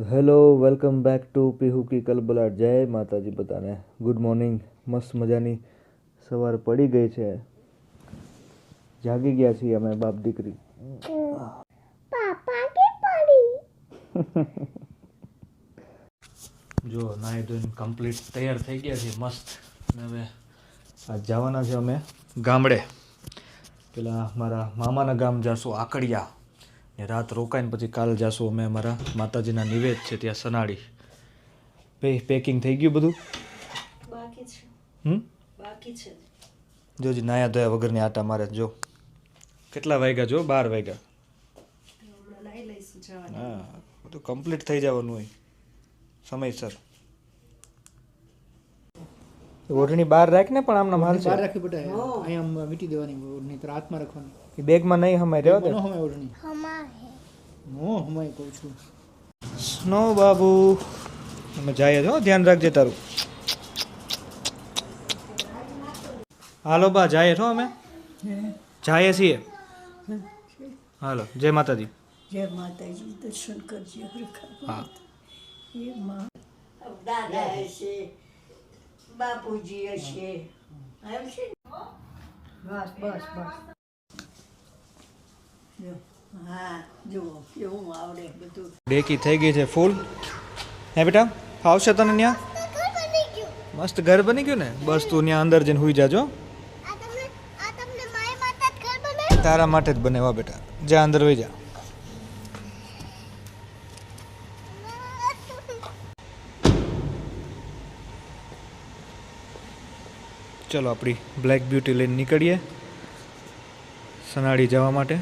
Hello welcome back to Pihu કી કલબલાટ. જય માતાજી બધાને. Good morning. મસ્ત મજાની સવાર પડી ગઈ છે. જાગી ગયા છીએ અમે બાપ દીકરી. પાપા કે પડી? જો નાઈ ધોઈને કમ્પ્લીટ તૈયાર થઈ ગયા છે મસ્ત. અને હવે આ જવાના છે અમે ગામડે. પેલા મારા મામાના ગામ જાશું આકડિયા. ને રાત રોકાઈને પછી કાલ જાશું અમે અમારા માતાજીના નિવેદ છે ત્યાં સનાડી. પે પેકિંગ થઈ ગયું બધું? બાકી છે. હમ? બાકી છે. જોજી નાયા ધોયા વગરની આટા મારે જો. કેટલા વાગ્યા જો બાર વાગ્યા? હમણાં નાઈ લઈશું જવાની. હા બધું કમ્પ્લીટ થઈ જવાનું હોય. સમયસર. ઓઢણી બહાર રાખ ને પણ આમના માલ બહાર રાખવી પડે. અહીંયા આમ વીટી દેવાની ઓઢણી તો હાથમાં રાખવાની બેગમાં નહીં હમાય રહ્યો નો હમાય નો હમાય કહું છું. સ્નો બાબુ. અમે જઈએ છો ધ્યાન રાખજે તારું. હાલો બા જઈએ છો અમે. જઈએ છીએ. હાલો જય માતાજી. જય માતાજી દર્શન કરજે હરખા હા. એ દાદા હશે બાપુજી હશે. બસ બસ બસ જો, હા જુઓ કેવું આવડે બધું ડેકી થઈ ગઈ છે ફૂલ. હે બેટા ફાવશે તને ત્યાં મસ્ત ઘર બની ગયું ને? બસ તું ત્યાં અંદર જઈને હુઈ જાજો. બનાવ્યું તારા માટે જ બને વા બેટા. જા અંદર વહી જા. ચલો, આપણી બ્લેક બ્યુટી લઈને નીકળીએ. સનાડી જવા માટે.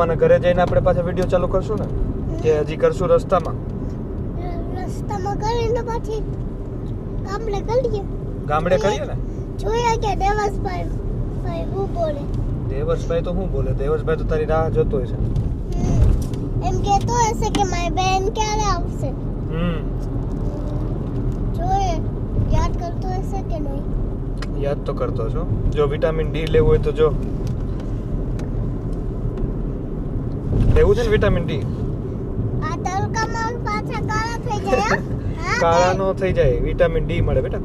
મામાના ઘરે જઈને આપણે પાછા વીડિયો ચાલુ કરશું ને? કે હજી કરશું રસ્તામાં. રસ્તામાં કરીને પછી ગામડે કરીએ ગામડે કરીએ ને? જોયા કે દેવસભાઈ ભાઈ હું બોલે. દેવસભાઈ તો હું બોલે? દેવસભાઈ તો તારી રાહ જોતો છે. એમ કેતો હશે કે મારી બેન ક્યારે આવશે? હમ. જોઈએ યાદ કરતો હશે કે નહીં? યાદ તો કરતો છો જો વિટામિન ડી લેવું હોય તો જો. લેવું છે ને વિટામિન ડી આ તડકામાં પાછા કાળા થઈ જાય હા? કાળા નો થઈ જાય વિટામિન ડી મળે બેટા.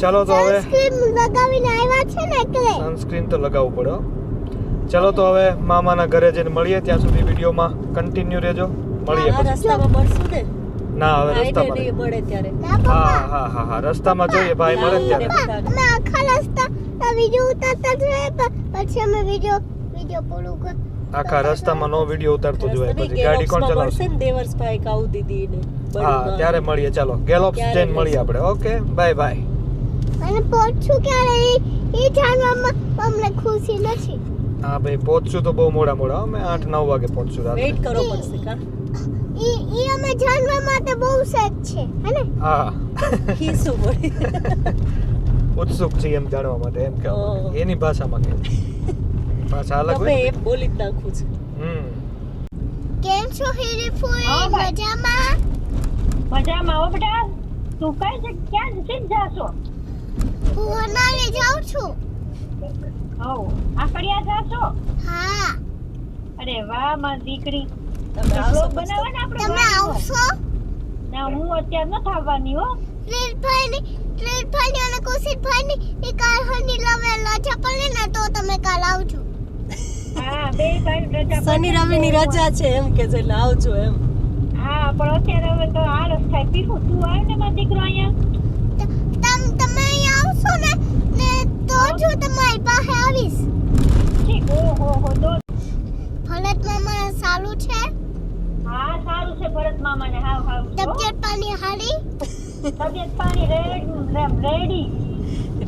ચાલો તો હવે સનસ્ક્રીન લગાવીને આવ્યા છે ને એટલે. સનસ્ક્રીન તો લગાવવું પડે ચાલો તો હવે મામાના ઘરે જઈને મળીએ ત્યાં સુધી વિડીયોમાં કન્ટિન્યુ રહેજો. મળીએ પછી. રસ્તામાં મળશું ને. ના હવે રસ્તામાં નહીં. નહીં. ત્યારે. હા હા હા હા રસ્તામાં જોઈએ ભાઈ મળે ત્યારે. અમે આખા રસ્તા વીડિયો ઉતારતા જોઈએ પ- પછી અમે વીડિયો વીડિયો પૂરું કર આખા રસ્તામાં નો વિડિયો ઉતારતો જોઈએ રસ્તાની પછી ગાડી કોણ ચલાવશે? મળશે કાઉ દીદી ને હા ત્યારે મળીએ. ચાલો ગેલોપ્સ જઈને મળીએ આપણે. ઓકે બાય બાય અને પહોંચું ક્યારે? એ જાણવામાં અમને ખુશી નથી. હા ભાઈ પહોંચશું તો બહુ મોડા મોડા. અમે આઠ નવ વાગે પહોંચશું રાત્રે. વેઇટ કરવો પડશે કા? ઈ ઈ અમે જાણવા માટે બહુ સેટ છે હેને હા. ખીસું પડે ઉત્સુક છીએ એમ જાણવા માટે એમ કે એની ભાષામાં કે ભાષા અલગ હોય એમ બોલી જ નાખું છે. હમ. કેમ છો હીરી ફૂઈ મજામાં? મજામાં હો બેટા. તું કઈ જગ્યા ક્યાં જશે જાશો? હું હનાલી જાઉં છું. હવ આકડિયા જાશો? હા. અરે વાહમાં દીકરી. તમે આવશો બનાવો ને આપણે તમે આવશો? ના હું અત્યારે નથી આવવાની હો. ટ્રીટભાઈ ની ટ્રીટભાઈ ની અને કુશિતભાઈ ની એ કાલ હની લવે રજા પડે ને તો તમે કાલ આવજો. શનિ રવિ ની રજા છે એમ કે છે એટલે આવજો એમ. હા પણ અત્યારે હવે તો આળસ થાય. પીવું તું આવ ને મારો દીકરો અહીંયા? તમ તમે અહીંયા આવશો ને ને તો જો તમારી પાસે આવીશ. ઠીક ઓહો હો તો ભરત મામા સારું છે? હા સારું છે ભરત મામાને. હાવ હાવ છો. તબિયત પાણી હારી? તબિયત પાણી રેડી રેડી.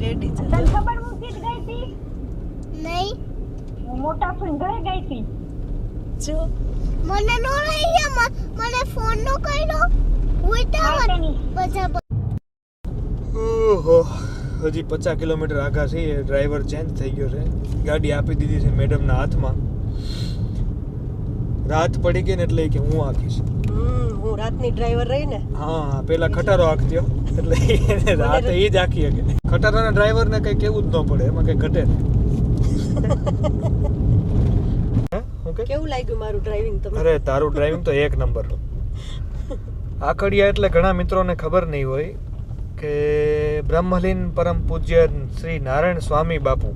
રેડી છે. તને ખબર હું કીધ ગઈ હતી નહીં હું મોટા ફોન ઘરે ગઈ હતી. જો. મને નો લઈ ગયા મને ફોન નો કર્યો. હું તો. બધા ઓહો હજી પચાસ કિલોમીટર આગા છે ડ્રાઈવર ચેન્જ થઈ ગયો છે. ગાડી આપી દીધી છે મેડમના હાથમાં. રાત પડી ગઈ ને એટલે કે હું આખીશ. હમ હું રાતની ડ્રાઈવર રહી ને. હા પેલા ખટારો આંકત્યો એટલે રાતે એ જ આખી શકે ખટારાના ડ્રાઈવરને કઈ કેવું જ ન પડે એમાં કઈ ઘટે નહીં. કેવું લાગ્યું મારું ડ્રાઇવિંગ તમને? અરે તારું ડ્રાઇવિંગ તો એક નંબર આકડિયા એટલે ઘણા મિત્રોને ખબર નહીં હોય કે બ્રહ્મલીન પરમ પૂજ્ય શ્રી નારાયણ સ્વામી બાપુ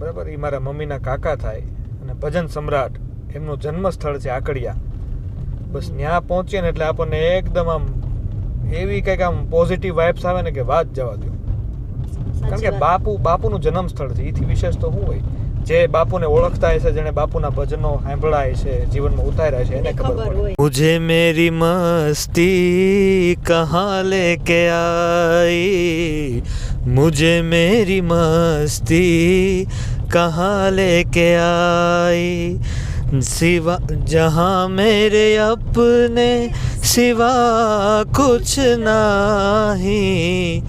બરાબર? એ મારા મમ્મીના કાકા થાય અને ભજન સમ્રાટ. એમનું જન્મસ્થળ છે આકડિયા બસ ત્યાં પહોંચીએ ને એટલે આપણને એકદમ આમ એવી કંઈક આમ પોઝિટિવ વાઇબ્સ આવે ને કે વાત જવા દો કારણ કે બાપુ બાપુનું જન્મ સ્થળ છે. એથી વિશેષ તો શું હોય? જે બાપુને ઓળખતા છે જેને બાપુના ભજનો સાંભળાય છે જીવનમાં ઉતાર્યા છે એને ખબર હોય. મુજે મેરી મસ્તી કહા લેકે આઈ? મુજે મેરી મસ્તી કહા લેકે આઈ? સિવા જહા મેરે અપને સિવા કુછ નાહી.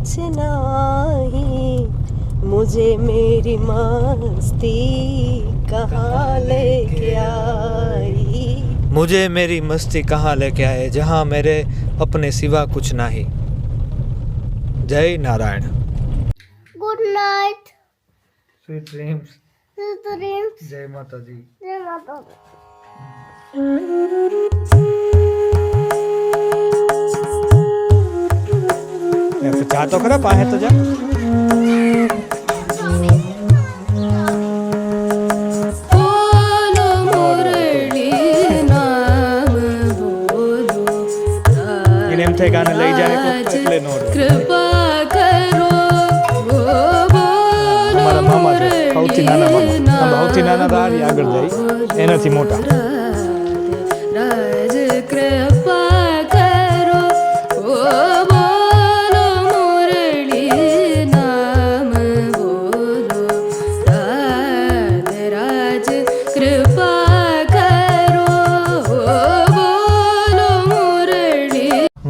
कुछ नाही। मुझे मेरी मस्ती कहाँ लेके आई? मुझे मेरी मस्ती कहाँ लेके आए जहाँ मेरे अपने सिवा कुछ नहीं। जय Narayan. Good night sweet dreams sweet dreams जय माता दी। जय माता दी। mm-hmm. ચા તો ખરા પાસે તો જા. એમ થાય લઈ જાય એટલે કૃપા કરો અમારા મામા છે, સૌથી આગળ જાય. એનાથી મોટા. રાજ કૃપા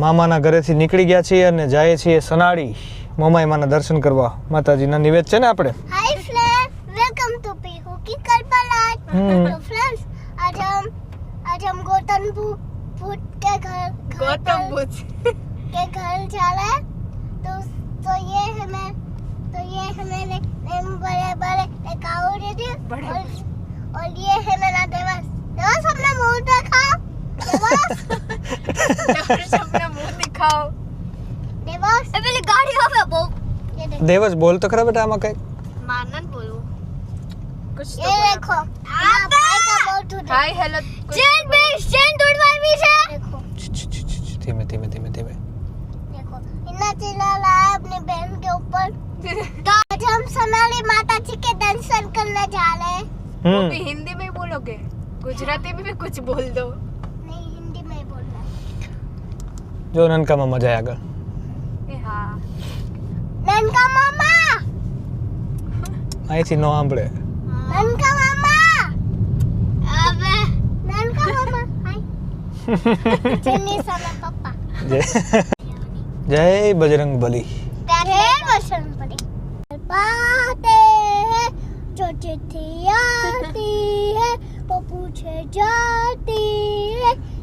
મામાના ઘરેથી નીકળી ગયા છીએ અને જાય છીએ સનાડી મોમાઈ માના દર્શન કરવા માતાજીના નિવેદ છે ને આપણે hi friends welcome to Pihu की कल्पलाट हम्म। तो फ्रेंड्स आज हम आज हम गौतम बुद्ध बुद्ध के घर गौतम बुद्ध के घर जा रहे हैं तो तो ये हमें तो ये हमें ने ने बड़े बड़े एक और दे दिए और, और ये है मेरा देवस देवस अपना मुंह दिखाओ देवस अपना मुंह coat. देवस। ए गाड़ी हो पे बोल। देवस बोल तो खरा बेटा मकई मानन बोलो। कुछ तो ये देखो। आप भाई का बोल तू हाय हेलो चेन पे चेन टूट भाई भी से देखो। धीमे धीमे धीमे धीमे। देखो इतना चिल्ला रहा है अपने बहन के ऊपर। तो आज हम सोनाली माता जी के दर्शन करने जा रहे हैं। हम्म। वो भी हिंदी में बोलोगे? गुजराती में भी कुछ बोल दो। જો નનકામાં મજા આગળ ए हाँ ननका मामा અહીંથી નો સાંભળે ननका मामा अबे ननका मामा हाय चन्नी साला पापा જય જય બજરંગ બલી कैसे बसन पड़ी पाते हैं जो चिट्ठी आती है वो पूछे जाती है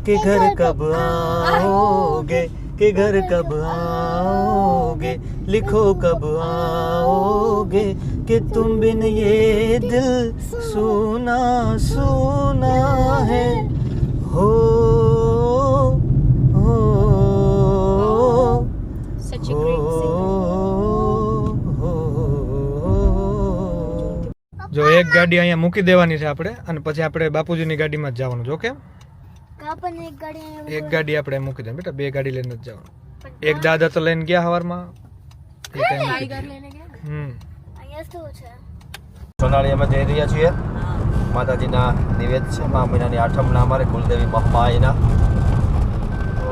कि घर कब आओगे कि घर कब आओगे लिखो कब आओगे कि तुम बिन ये दिल सुना सुना है हो हो सच हो, हो, જો એક ગાડી અહીંયા મૂકી દેવાની છે આપણે અને પછી આપણે બાપુજીની ગાડીમાં જ જવાનું જો કેમ આપણને એક ગાડી એક ગાડી આપણે મૂકી દઈએ બેટા બે ગાડી લઈને જ જવાનું. એક દાદા તો લઈને ગયા હવારમાં. એ ટાઈમ મૂકી દઈએ હમ. અહીંયા શું છે? સોનાળી અમે જઈ રહ્યા છીએ. માતાજીના નિવેદ છે. મા મહિનાની આઠમના અમારે કુલદેવી મમ્માઈના તો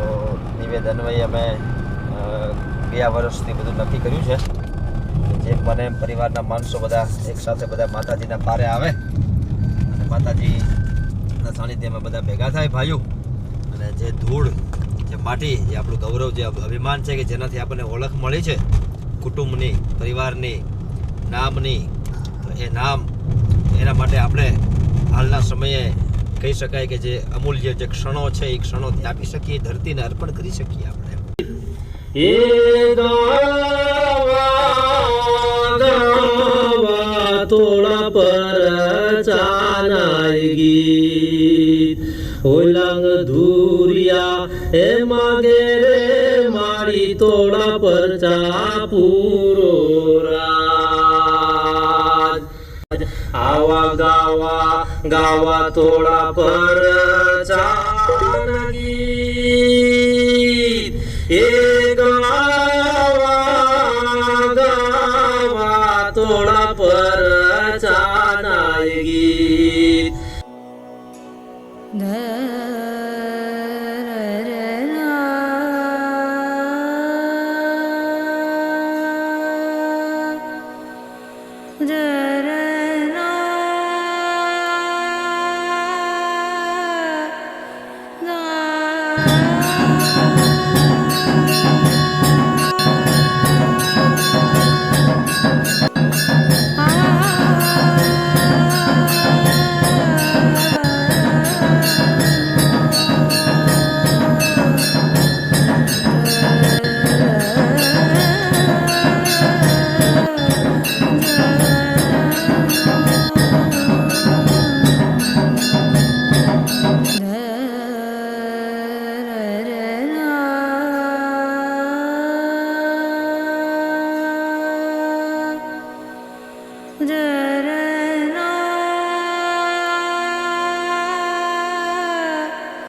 નિવેદ અન્વયે અમે બે વર્ષથી બધું નક્કી કર્યું છે. જે મને પરિવારના માણસો બધા એકસાથે બધા માતાજીના પારે આવે. અને માતાજી માતાજીના સાનિધ્યમાં બધા ભેગા થાય ભાઈઓ. અને જે ધૂળ, જે માટી જે આપણું ગૌરવ, જે અભિમાન છે કે જેનાથી આપણને ઓળખ મળી છે, કુટુંબની, પરિવારની, નામની, તો એ નામ, એના માટે આપણે હાલના સમયે કહી શકાય કે જે અમૂલ્ય જે ક્ષણો છે, એ ક્ષણોથી આપી શકીએ, ધરતીને અર્પણ કરી શકીએ આપણે. તોડા પર ચાનાય ગીત હોલાંગ ધુરિયા હે માગે રે મારી તોળા પર ચા પૂરો રાજ આવા ગાવા ગાવા તોળા પર ચાના ગીત એ Bye.